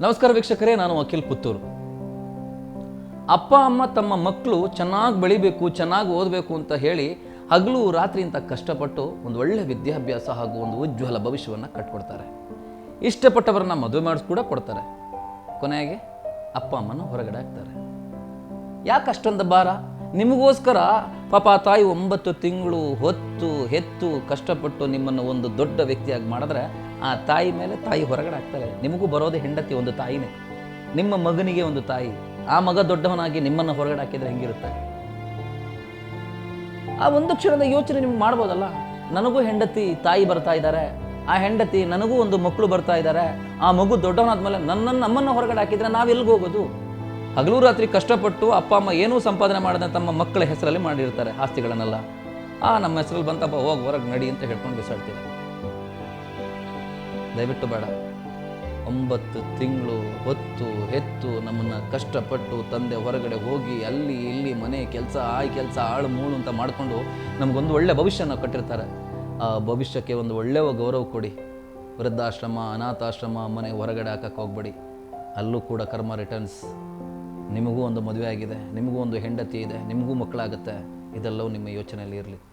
ನಮಸ್ಕಾರ ವೀಕ್ಷಕರೇ, ನಾನು ವಕೀಲ್ ಪುತ್ತೂರು. ಅಪ್ಪ, ಅಮ್ಮ, ತಮ್ಮ ಮಕ್ಕಳು ಚೆನ್ನಾಗಿ ಬೆಳಿಬೇಕು, ಚೆನ್ನಾಗಿ ಓದಬೇಕು ಅಂತ ಹೇಳಿ ಹಗಲು ರಾತ್ರಿ ಅಂತ ಕಷ್ಟಪಟ್ಟು ಒಂದು ಒಳ್ಳೆ ವಿದ್ಯಾಭ್ಯಾಸ ಹಾಗೂ ಒಂದು ಉಜ್ವಲ ಭವಿಷ್ಯವನ್ನು ಕಟ್ಕೊಡ್ತಾರೆ. ಇಷ್ಟಪಟ್ಟವರನ್ನ ಮದುವೆ ಮಾಡಿಸ್ ಕೂಡ ಕೊಡ್ತಾರೆ. ಕೊನೆಗೆ ಅಪ್ಪ, ಅಮ್ಮನ ಹೊರಗಡೆ ಹಾಕ್ತಾರೆ. ಯಾಕೆ ಅಷ್ಟೊಂದು ಭಾರ? ನಿಮಗೋಸ್ಕರ ಪಾಪ ತಾಯಿ ಒಂಬತ್ತು ತಿಂಗಳು ಹೊತ್ತು ಹೆತ್ತು ಕಷ್ಟಪಟ್ಟು ನಿಮ್ಮನ್ನು ಒಂದು ದೊಡ್ಡ ವ್ಯಕ್ತಿಯಾಗಿ ಮಾಡಿದ್ರೆ ಆ ತಾಯಿ ಮೇಲೆ ತಾಯಿ ಹೊರಗಡೆ ಆಗ್ತಾರೆ. ನಿಮಗೂ ಬರೋದೇ ಹೆಂಡತಿ ಒಂದು ತಾಯಿನೇ. ನಿಮ್ಮ ಮಗನಿಗೆ ಒಂದು ತಾಯಿ. ಆ ಮಗ ದೊಡ್ಡವನಾಗಿ ನಿಮ್ಮನ್ನು ಹೊರಗಡೆ ಹಾಕಿದ್ರೆ ಹೆಂಗಿರುತ್ತೆ? ಆ ಒಂದು ಕ್ಷಣದ ಯೋಚನೆ ನಿಮ್ಗೆ ಮಾಡ್ಬೋದಲ್ಲ? ನನಗೂ ಹೆಂಡತಿ ತಾಯಿ ಬರ್ತಾ ಇದ್ದಾರೆ. ಆ ಹೆಂಡತಿ ನನಗೂ ಒಂದು ಮಕ್ಕಳು ಬರ್ತಾ ಇದ್ದಾರೆ. ಆ ಮಗು ದೊಡ್ಡವನಾದ್ಮೇಲೆ ನನ್ನನ್ನು ನಮ್ಮನ್ನು ಹೊರಗಡೆ ಹಾಕಿದ್ರೆ ನಾವು ಎಲ್ಲಿಗೆ ಹೋಗೋದು? ಹಗಲು ರಾತ್ರಿ ಕಷ್ಟಪಟ್ಟು ಅಪ್ಪ, ಅಮ್ಮ ಏನೂ ಸಂಪಾದನೆ ಮಾಡದೆ ತಮ್ಮ ಮಕ್ಕಳ ಹೆಸರಲ್ಲಿ ಮಾಡಿರ್ತಾರೆ ಆಸ್ತಿಗಳನ್ನೆಲ್ಲ. ಆ, ನಮ್ಮ ಹೆಸರಲ್ಲಿ ಬಂತಪ್ಪ, ಹೋಗಿ ಹೊರಗೆ ನಡಿ ಅಂತ ಹೇಳ್ಕೊಂಡು ಬಿಸಾಡ್ತೀವಿ ದಯವಿಟ್ಟು ಬೇಡ. ಒಂಬತ್ತು ತಿಂಗಳು ಹೊತ್ತು ಹೆತ್ತು ನಮ್ಮನ್ನು ಕಷ್ಟಪಟ್ಟು ತಂದೆ ಹೊರಗಡೆ ಹೋಗಿ ಅಲ್ಲಿ ಇಲ್ಲಿ ಮನೆ ಕೆಲಸ ಆ ಕೆಲಸ, ಆಳು ಮೂಳು ಅಂತ ಮಾಡಿಕೊಂಡು ನಮಗೊಂದು ಒಳ್ಳೆ ಭವಿಷ್ಯನ ಕಟ್ಟಿರ್ತಾರೆ. ಆ ಭವಿಷ್ಯಕ್ಕೆ ಒಂದು ಒಳ್ಳೆಯ ಗೌರವ ಕೊಡಿ. ವೃದ್ಧಾಶ್ರಮ, ಅನಾಥಾಶ್ರಮ ಮನೆ ಹೊರಗಡೆ ಹಾಕಕ್ಕೆ ಹೋಗ್ಬೇಡಿ. ಅಲ್ಲೂ ಕೂಡ ಕರ್ಮ ರಿಟರ್ನ್ಸ್ ನಿಮಗೂ ಒಂದು ಮದುವೆ ಆಗಿದೆ ನಿಮಗೂ ಒಂದು ಹೆಂಡತಿ ಇದೆ ನಿಮಗೂ ಮಕ್ಕಳಾಗುತ್ತೆ. ಇದೆಲ್ಲವೂ ನಿಮ್ಮ ಯೋಚನೆಯಲ್ಲಿ ಇರಲಿ.